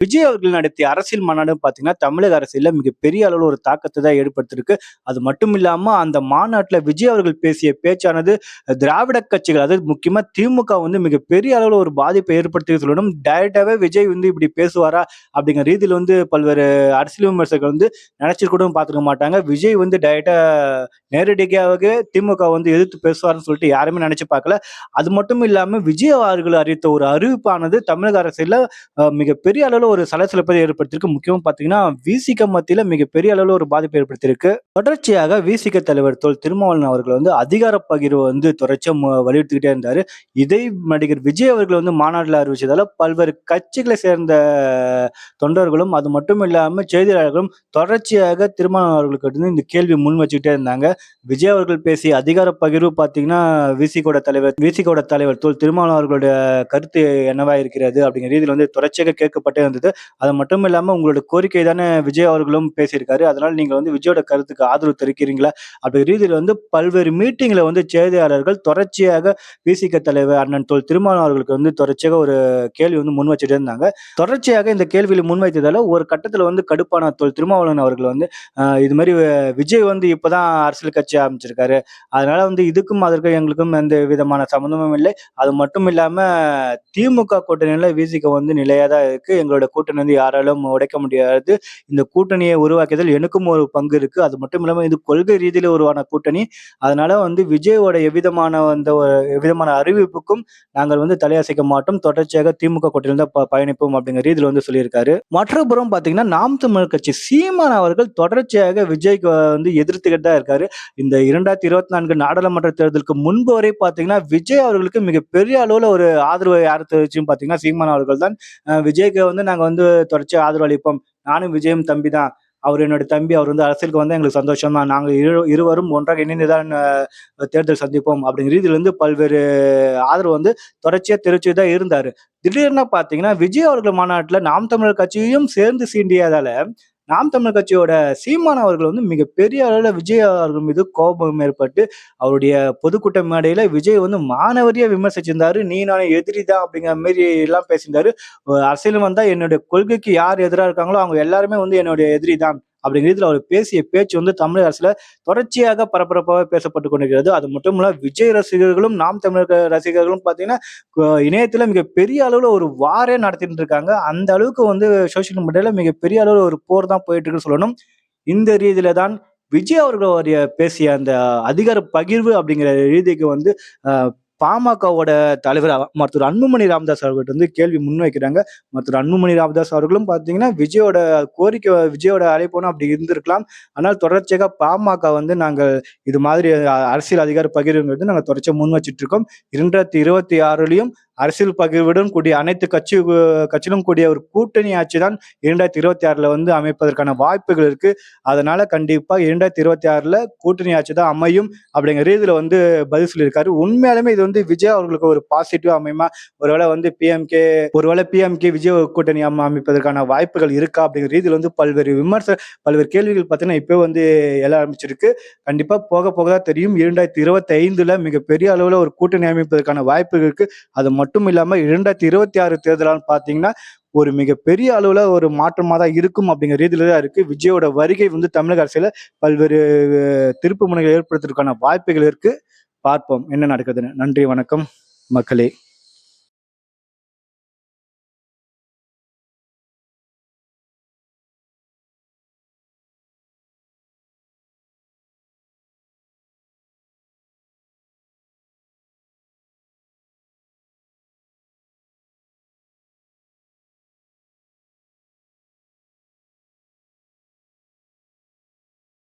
விஜய் அவர்கள் நடத்திய அரசியல் மாநாடு பார்த்தீங்கன்னா தமிழக அரசியல்ல மிகப்பெரிய அளவில் ஒரு தாக்கத்தை தான் ஏற்படுத்திருக்கு அது மட்டும் இல்லாம அந்த மாநாட்டில் விஜய் அவர்கள் பேசிய பேச்சானது திராவிட கட்சிகள் அதாவது முக்கியமா திமுக வந்து மிகப்பெரிய அளவில் ஒரு பாதிப்பை ஏற்படுத்தி சொல்லணும் டைரக்டாவே விஜய் வந்து இப்படி பேசுவாரா அப்படிங்கிற ரீதியில் வந்து பல்வேறு அரசியல் விமர்சகர்கள் வந்து நினைச்சிட்டு கூட பார்த்துக்க மாட்டாங்க. விஜய் வந்து டைரக்டா நேரடியாகவே திமுக வந்து எதிர்த்து பேசுவார்னு சொல்லிட்டு யாருமே நினைச்சு பார்க்கல. அது மட்டும் இல்லாம விஜய் அவர்கள் அறிவித்த ஒரு அறிவிப்பானது தமிழக அரசியலில் மிகப்பெரிய அளவில் ஒரு சலசலப்பை ஏற்படுத்தியிருக்கு. முக்கியமாக பார்த்தீங்கன்னா விசிக மத்தியில் மிகப்பெரிய அளவில் ஒரு பாதிப்பை ஏற்படுத்தியிருக்கு. தொடர்ச்சியாக விசிக தலைவர் தொல் திருமாவளவன் அவர்கள் வந்து அதிகார பகிர்வு வந்து தொடர்ச்சியாக மு- வலியுறுத்திக்கிட்டே இருந்தார். இதை நடிகர் விஜய் அவர்கள் வந்து மாநாட்டில் அறிவிச்சதால பல்வேறு கட்சிகளை சேர்ந்த தொண்டர்களும் அது மட்டும் இல்லாமல் செய்தியாளர்களும் தொடர்ச்சியாக திருமாவளவன் அவர்களுக்கு வந்து இந்த கேள்வி முன் வச்சுக்கிட்டே இருந்தாங்க. விஜய் அவர்கள் பேசிய அதிகார பகிர்வு பார்த்தீங்கன்னா விசிகோட தலைவர் விசிகோட தலைவர் தொல் திருமாவளவன் அவர்களுடைய கருத்து என்னவா இருக்கிறது அப்படிங்கிற ரீதியில் வந்து தொடர்ச்சியாக கேட்கப்பட்டே இருந்தது அது மட்டும் இல்லாமல் உங்களோட கோரிக்கை தானே விஜய் அவர்களும் பேசியிருக்காரு. அதனால நீங்கள் வந்து விஜயோட கருத்துக்கு ஆதரவு தெரிவிக்கிறீங்களா? அப்படி ரீதியில் வந்து பல்வேறு மீட்டிங்கில் வந்து செய்தியாளர்கள் தொடர்ச்சியாக விசிக தலைவர் அண்ணன் தொல் திருமாவளவன் அவர்களுக்கு வந்து தொடர்ச்சியாக ஒரு கேள்வி வந்து முன் வச்சுட்டு இருந்தாங்க. தொடர்ச்சியாக இந்த கேள்வியில் முன்வைத்ததால ஒரு கட்டத்தில் வந்து கடுப்பான தொல் திருமாவளவன் அவர்கள் வந்து இது மாதிரி விஜய் வந்து இப்போதான் அரசியல் கட்சி ஆரம்பிச்சிருக்காரு. அதனால வந்து இதுக்கும் அதற்கும் எங்களுக்கும் எந்த விதமான சம்மந்தமும் இல்லை. அது மட்டும் இல்லாமல் திமுக கூட்டணியில் விசிக வந்து நிலையாக தான் இருக்கு. எங்களோட கூட்டணி வந்து யாராலும் உடைக்க முடியாது. இந்த கூட்டணியை உருவாக்கியதில் எனக்கும் ஒரு பங்கு இருக்கு. அது மட்டும் இல்லாமல் இது கொள்கை ரீதியில் உருவான கூட்டணி. அதனால வந்து விஜயோட எவ்விதமான அந்த எவ்விதமான அறிவிப்புக்கும் நாங்கள் வந்து தலையசைக்க மாட்டோம். தொடர்ச்சியாக திமுக கூட்டணியில் தான் பயணிப்போம் அப்படிங்கிற ரீதியில் வந்து சொல்லியிருக்காரு. மற்றபுறம் பார்த்தீங்கன்னா நாம் தமிழ் கட்சி சீமான் அவர்கள் தொடர்ச்சியாக விஜய்க்கு வந்து எதிர்த்துக்கிட்டு தான் இருக்காரு. இந்த இரண்டாயிரத்தி இருபத்தி நான்கு நாடாளுமன்ற தேர்தலுக்கு முன்பு வரை பார்த்தீங்கன்னா விஜய் அவர்களுக்கு மிகப்பெரிய அளவில் ஒரு ஆதரவு யார் தெரிவிச்சுன்னு பார்த்தீங்கன்னா சீமான் அவர்கள் தான். விஜய்க்கு வந்து நாங்கள் நாங்கள் வந்து தொடர்ச்சியாக ஆதரவு அளிப்போம் நானும் விஜயும் தம்பி தான் அவர் என்னோட தம்பி அவர் வந்து அரசியலுக்கு வந்தால் எங்களுக்கு சந்தோஷம் தான் நாங்கள் இரு இருவரும் ஒன்றாக இணைந்துதான் தான் தேர்தல் சந்திப்போம் அப்படிங்கிற ரீதியிலேருந்து பல்வேறு ஆதரவு வந்து தொடர்ச்சியாக தெரிவிச்சு தான் இருந்தார். திடீர்னு பார்த்தீங்கன்னா விஜய் அவர்கள் மாநாட்டில் நாம் தமிழர் கட்சியையும் சேர்ந்து சீண்டியதால் நாம் தமிழ் கட்சியோட சீமான் அவர்கள் வந்து மிகப்பெரிய அளவில் விஜய் அவர்கள் மீது கோபம் ஏற்பட்டு அவருடைய பொதுக்கூட்ட மேடையில் விஜய் வந்து மாணவரியா விமர்சிச்சிருந்தாரு. நீ நானும் எதிரி தான் அப்படிங்கிற மாரி எல்லாம் பேசியிருந்தாரு. அரசியலும் அரசியல் என்னுடைய கொள்கைக்கு யார் எதிராக இருக்காங்களோ அவங்க எல்லாருமே வந்து என்னுடைய எதிரி தான். அப்படிங்கிறதுல அவர் பேசிய பேச்சு வந்து தமிழக அரசுல தொடர்ச்சியாக பரபரப்பாக பேசப்பட்டு கொண்டிருக்கிறது. அது மட்டும் இல்ல விஜய் ரசிகர்களும் நாம் தமிழக ரசிகர்களும் பார்த்தீங்கன்னா இணையத்தில் மிக பெரிய அளவுல ஒரு வாரே நடத்திட்டு இருக்காங்க. அந்த அளவுக்கு வந்து சோசியல் மீடியால பெரிய அளவுல ஒரு போர் தான் போயிட்டு இருக்குன்னு சொல்லணும். இந்த ரீதியில தான் விஜய் அவர்களுடைய பேசிய அந்த அதிகார பகிர்வு அப்படிங்கிற ரீதிக்கு வந்து பாமகவோட தலைவர் மருத்துவர் அன்புமணி ராமதாஸ் அவர்கிட்ட வந்து கேள்வி முன்வைக்கிறாங்க. மருத்துவர் அன்புமணி ராமதாஸ் அவர்களும் பார்த்தீங்கன்னா விஜயோட கோரிக்கை விஜயோட அழைப்போனும் அப்படி இருந்திருக்கலாம். ஆனால் தொடர்ச்சியாக பாமக வந்து நாங்கள் இது மாதிரி அரசியல் அதிகார பகிர்வுங்கிறது நாங்கள் தொடர்ச்சியாக முன் வச்சுட்டு இருக்கோம். இரண்டாயிரத்தி இருபத்தி ஆறுலையும் அரசியல் பகிர்வுடன் கூடிய அனைத்து கட்சி கட்சியிலும் கூடிய ஒரு கூட்டணி ஆட்சி தான் இரண்டாயிரத்தி இருபத்தி ஆறில் வந்து அமைப்பதற்கான வாய்ப்புகள் இருக்கு. அதனால கண்டிப்பாக இரண்டாயிரத்தி இருபத்தி ஆறில் கூட்டணி ஆட்சி தான் அமையும் அப்படிங்கிற ரீதியில் வந்து பதில் சொல்லியிருக்காரு. உண்மையாலுமே இது வந்து விஜய் அவர்களுக்கு ஒரு பாசிட்டிவ் அமையுமா? ஒருவேளை வந்து பிஎம்கே ஒருவேளை பிஎம்கே விஜய் கூட்டணி அமைப்பதற்கான வாய்ப்புகள் இருக்கா? அப்படிங்கிற ரீதியில் வந்து பல்வேறு விமர்ச பல்வேறு கேள்விகள் பார்த்தீங்கன்னா இப்போ வந்து எழ ஆரம்பிச்சிருக்கு. கண்டிப்பாக போக போக தான் தெரியும். இரண்டாயிரத்தி இருபத்தி ஐந்துல மிகப்பெரிய அளவில் ஒரு கூட்டணி அமைப்பதற்கான வாய்ப்புகள் இருக்கு. அது மட்டும் மட்டும் இல்லாம இரண்டாயிரத்தி இருபத்தி ஆறு தேர்தலான்னு பாத்தீங்கன்னா ஒரு மிகப்பெரிய அளவுல ஒரு மாற்றமா தான் இருக்கும் அப்படிங்கிற ரீதியில தான் இருக்கு. விஜயோட வருகை வந்து தமிழக அரசியல பல்வேறு திருப்பு முனைகளை ஏற்படுத்துறதுக்கான வாய்ப்புகள் இருக்கு. பார்ப்போம் என்ன நடக்குதுன்னு. நன்றி வணக்கம் மக்களே.